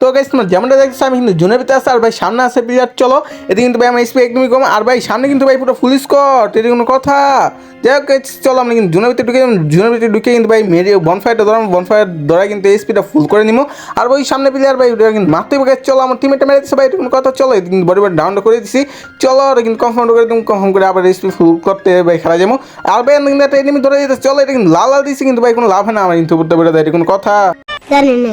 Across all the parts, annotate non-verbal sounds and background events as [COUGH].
তো গাইস তোমরা যেমনটা দেখছ আমি কিন্তু জোনের ভিতরে আছে আর ভাই সামনে আছে প্লেয়ার চলো। এদিকে কিন্তু ভাই আমার স্পি একদমই কম আর ভাই সামনে কিন্তু ভাই পুরো ফুল স্কট এটি কোনো কথা। যাই হোক চলো আমরা কিন্তু জোনের ভিতরে ঢুকে জোনের ভিতরে ঢুকে কিন্তু ভাই মেরে বনফায়ারটা ধরাম বনফায়ার ধরা কিন্তু স্পিডটা ফুল করে নিবো। আর ওই সামনে প্লেয়ার ভাই কিন্তু মারতে guys, চলো আমার টিমেটা মেরে দিচ্ছে ভাই এটা কোনো কথা চলো কিন্তু বডি বডি ডাউন করে দিচ্ছি চলো ওটা কিন্তু কনফার্ম করে দিন কনফার্ম করে আবার স্পি ফুল করতে ভাই খেলা যাব। আর ভাই কিন্তু একটা এনিমি ধরে দিতে চলো এটা কিন্তু লাল লাল দিচ্ছি কিন্তু ভাই কোনো লাভ হয় না আমার কিন্তু বুঝতে পেরে এটা কোনো কথা। জানি না।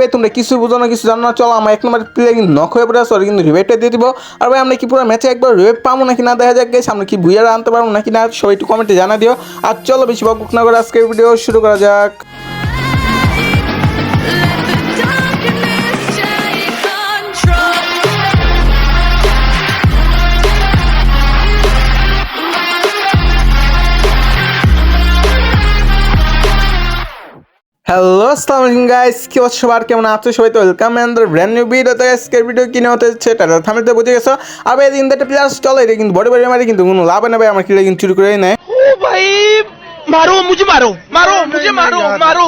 ভাই, তোমরা কিছু বুঝো না, কিছু জানো না। চলো, আমার এক নম্বর প্লেয়ার কিন্তু নক হয়ে পড়ে সরি কিন্তু রিভেটটা দিয়ে দিব। আর ভাই, আমরা কি পুরো ম্যাচে একবার রিভেট পাবো নাকি না? দেখা যাক গেছে আমরা কি বুয়ারা আনতে পারব নাকি না? সবাই একটু কমেন্টে জানা দিও। আর চলো, বেশি বক না করে আজকের ভিডিও শুরু করা যাক। হ্যালো আসসালামু আলাইকুম গাইস কি অবস্থা সবার কেমন আছো সবাই তো welcome and brand new video তো আজকের ভিডিও কিনে হতে হচ্ছে টাটা থামিতে বুঝে গেছো আর ভাই দিন একটা প্লেয়ার চলে এটা কিন্তু বড় বড় মারি কিন্তু কোনো লাভ হয় না ভাই আমার কিলে কিন্তু চুরি করে নেয় ओ भाई मारो मुझे मारो मारो मुझे मारो मारो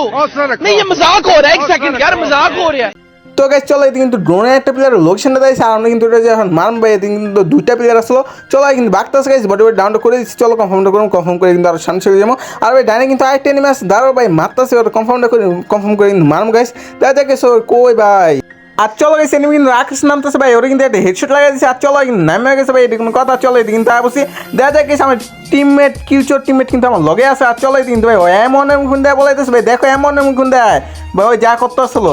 नहीं ये मजाक हो रहा है एक सेकंड यार मजाक हो रहा है তো গাইস চলো, এদিকে কিন্তু ড্রোনের একটা প্লেয়ার লোকেশনটা দিয়েছে আর আমরা কিন্তু এটা যে এখন মারম ভাই, এদিকে কিন্তু দুইটা প্লেয়ার আসলো। চলো কিন্তু বাগতাছে গাইস বডি বডি ডাউনটা করে দিচ্ছি। চলো কনফার্মটা করুন কনফার্ম করে কিন্তু আর শান চলে যাব। আর ভাই, ডাইনে কিন্তু আরেকটা এনিমি আছে দাঁড়াও ভাই মারতাছে, ওটা কনফার্মটা করে কনফার্ম করে কিন্তু মারম গাইস দেখা যাক গেছো কই ভাই। আর চলো গেছে এনিমি কিন্তু রাকেশ নামতেছে ভাই, ওরা কিন্তু একটা হেডশট লাগাই দিচ্ছে আর চলো কিন্তু নামে গেছে ভাই, এটা কোনো কথা। চলো, এদিকে কিন্তু বসি। দেখা যাক গেছে আমার টিমমেট কিউচোর টিমমেট কিন্তু আমার লগে আছে। আর চলো কিন্তু ভাই, ও এমন এমন খুন দেয় বলাইতেছে ভাই। দেখো, এমন এমন খুন দেয়। ভাই, ওই যা করতে আসলো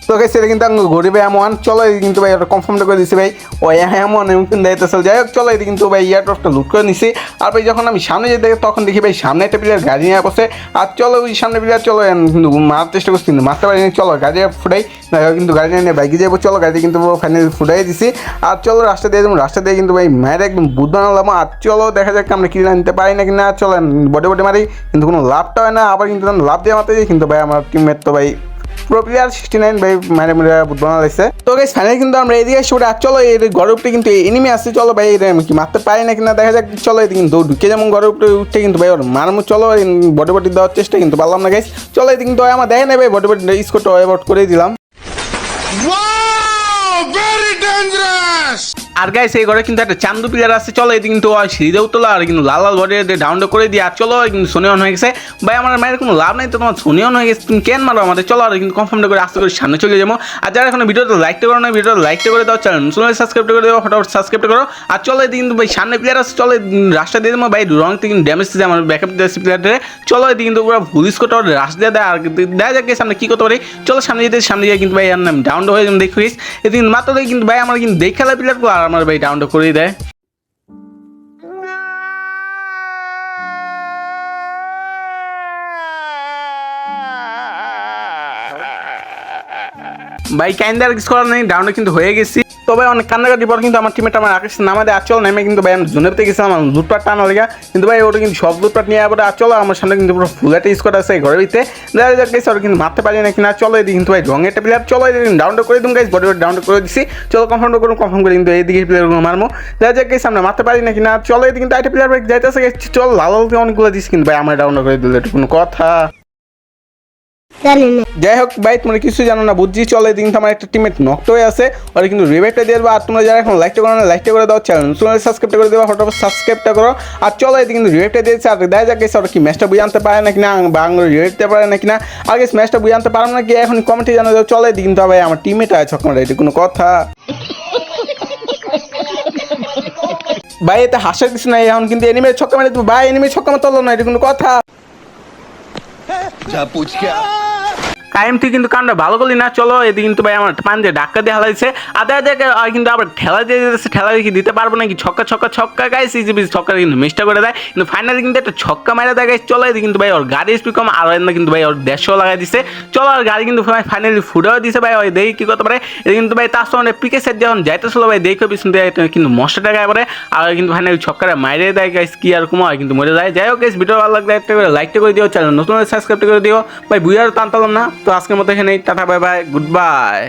তো গেছে এটা কিন্তু গরিবে এমন। চলো, এই কিন্তু ভাই, এটা কনফার্মটা করে দিছি ভাই। ও এমন এমন কিন্তু দায়িত্ব চল যাই হোক, চলো এই কিন্তু ভাই এয়ারটপটা লুট করে নিছি। আর ভাই, যখন আমি সামনে যেতে তখন দেখি ভাই, সামনে একটা প্লেয়ার গাড়ি নিয়ে বসে। আর চলো, ওই সামনে প্লেয়ার চলো কিন্তু মারার চেষ্টা করছি, কিন্তু মারতে পারিনি। চলো, গাড়ি ফুটাই। কিন্তু গাড়ি নিয়ে বাইকে যাব। চলো গাড়ি কিন্তু ফাইনালি ফুটাই দিছি। আর চলো, রাস্তা দিয়ে যাব। রাস্তা দিয়ে কিন্তু ভাই, মায়ের একদম বুধ বানালাম আর চলো, দেখা যাক আমরা কিনে নিতে পারি না। কিনা চলো বডে বডে মারি। কিন্তু কোনো লাভটা হয় না। আবার কিন্তু লাভ দিয়ে মারতে যাই। কিন্তু ভাই, আমার টিমমেট তো ভাই প্রো সিক্সটি নাইন ভাই মানে মেরে বানা লাগছে তো গাইস ফাইনালি কিন্তু আমরা এদিকে এসে আর চলো এই ঘরের কিন্তু এনিমি আসছে চলো ভাই এটা কি মারতে পারি না কিনা, দেখা যাক, চলো এদিকে কিন্তু ঢুকে যেমন ঘরের উঠতে কিন্তু ভাই, ওর মারমু, চলো বডি বডি দেওয়ার চেষ্টা কিন্তু পারলাম না গাইস চলো এদিকে কিন্তু, আমার দেখে ভাই বডি বডি স্কোরটা অ্যাভয়েড করে দিলাম। আর গাইস এই ঘরে কিন্তু একটা চান্দু প্লেয়ার আছে, চলো এদিকে কিন্তু সিঁড়িতেও তোলা আর কিন্তু লাল লাল বডি ডাউনলোড করে দিয়ে, আর চলো কিন্তু সোনিয়ন হয়ে গেছে। ভাই, আমার মায়ের কোনো লাভ নাই তো তোমার সোনিয়ন হয়ে গেছে, তুমি কেন মারো আমাদের? চলো আর কিন্তু কনফার্মটা করে আস্তে করে সামনে চলে যাব। আর যারা এখন ভিডিওটা লাইকটা করো না ভিডিওটা লাইকটা করে দাও চ্যানেল নতুন সাবস্ক্রাইব করে দাও, ফটোফট সাবস্ক্রাইব করো। আর চলো এদিকে কিন্তু ভাই, সামনে প্লেয়ার আছে, চলো রাস্তা দিয়ে দেবো ভাই রং থেকে কিন্তু ড্যামেজ দিচ্ছে আমার ব্যাকআপ দিয়েছে প্লেয়ারটারে চলো এদিকে কিন্তু পুরো পুলিশ কোটা রাস্তা দিয়ে দেয়, আর দেখা যাক সামনে কি করতে পারি। চলো সামনে যেতে, সামনে গিয়ে কিন্তু ভাই আর নাম ডাউন হয়ে দেখিস এদিকে মাত্র কিন্তু ভাই, আমার কিন্তু দেখে খেলা প্লেয়ারগুলো আর আমার ভাই ডাউনটা করে দেয়। ভাই, কাইন্দার কিছু করার নেই ডাউনলোড কিন্তু হয়ে গেছি। তবে অনেক কান্নাকাটি পর কিন্তু আমার টিমেটা আমার আকাশ নামা আচল নেমে কিন্তু ভাই আমি জোনেতে গেছিলাম, আমার লুটপাট টানা লেগা। কিন্তু ভাই ওটা কিন্তু সব লুটপাট নিয়ে আবার আচল, আমার সামনে কিন্তু পুরো ফুল একটা স্কোয়াড আছে, ঘরের ভিতরে। দেখা যাক গেছে ওরা কিন্তু মারতে পারি না কিনা চলো এদিকে কিন্তু ভাই রঙের একটা প্লেয়ার চলো এদিকে ডাউনটা করে দিন গাইস বডি ডাউনটা করে দিছি। চলো কনফার্ম করুন কনফার্ম করে কিন্তু এইদিকে প্লেয়ারগুলো মারমো দেখা যাক গেছে আমরা মারতে পারি না কিনা চলো এদিকে কিন্তু একটা প্লেয়ার ভাই যাইতেছে চল লাল অনেকগুলো দিস কিন্তু ভাই আমার ডাউনটা করে দিল কোনো কথা। জানি না। যাই হোক ভাই তোমরা কিছু জানো না বুঝছি চলে দিন আমার একটা টিমের নষ্ট হয়ে আছে। ওরা কিন্তু রিভাইভটা দিয়ে দেবো আর তোমরা যারা এখন লাইকটা করো না লাইকটা করে দাও চ্যানেল তোমরা সাবস্ক্রাইবটা করে দেবো ফটোফট সাবস্ক্রাইবটা করো। আর চলো এদিকে কিন্তু রিভাইভটা দিয়েছে আর দেখা যাক গেছে ওরা কি ম্যাচটা বুঝে আনতে পারে নাকি না বা রিভাইভ দিতে পারে নাকি না। আগে ম্যাচটা বুঝে আনতে না কি এখন কমেন্টে জানা যাও চলে এদিকে কিন্তু ভাই আমার টিমেটা আছে ওখানে এটা কোনো কথা। [LAUGHS] ভাই এতে হাসার কিছু নাই এখন কিন্তু এনিমের ছক্কা মারে দেবো। ভাই এনিমের ছক্কা মারতে হলো না এটা কোনো কথা। কায়েম তুই কিন্তু কামটা ভালো করলি না, চলো এদিকে কিন্তু ভাই আমার পান দিয়ে ডাক্কা দিয়ে হালাইছে। আদা দেখে কিন্তু আবার ঠেলা দিয়ে দিতেছে, ঠেলা দেখি দিতে পারব নাকি? ছক্কা ছক্কা ছক্কা গাইছে ইজি বিজি ছক্কা কিন্তু মিসটা করে দেয়। কিন্তু ফাইনালি কিন্তু একটা ছক্কা মারা দেয় গাইছে চলো এদিকে কিন্তু ভাই ওর গাড়ি স্পিড কম, আর কিন্তু ভাই ওর দেড়শো লাগাই দিছে। চলো আর গাড়ি কিন্তু ফাইনালি ফুটাও দিছে ভাই, ওই দেখি কি করতে পারে। এদিকে কিন্তু ভাই তার সঙ্গে পিকে সেট যখন যাইতেছিল ভাই, দেখো পিছন কিন্তু মশা টাকা এবারে আর কিন্তু ফাইনালি ছক্কাটা মাইরে দেয় গাইছে কি আর কমা কিন্তু মরে যায়। যাই হোক গাইস ভিডিও ভালো লাগলে একটা করে লাইকটা করে দিও চ্যানেল নতুন সাবস্ক্রাইব করে দিও। ভাই বুঝার টানতাম না। তো আজকের মতো এখানেই tata bye bye good bye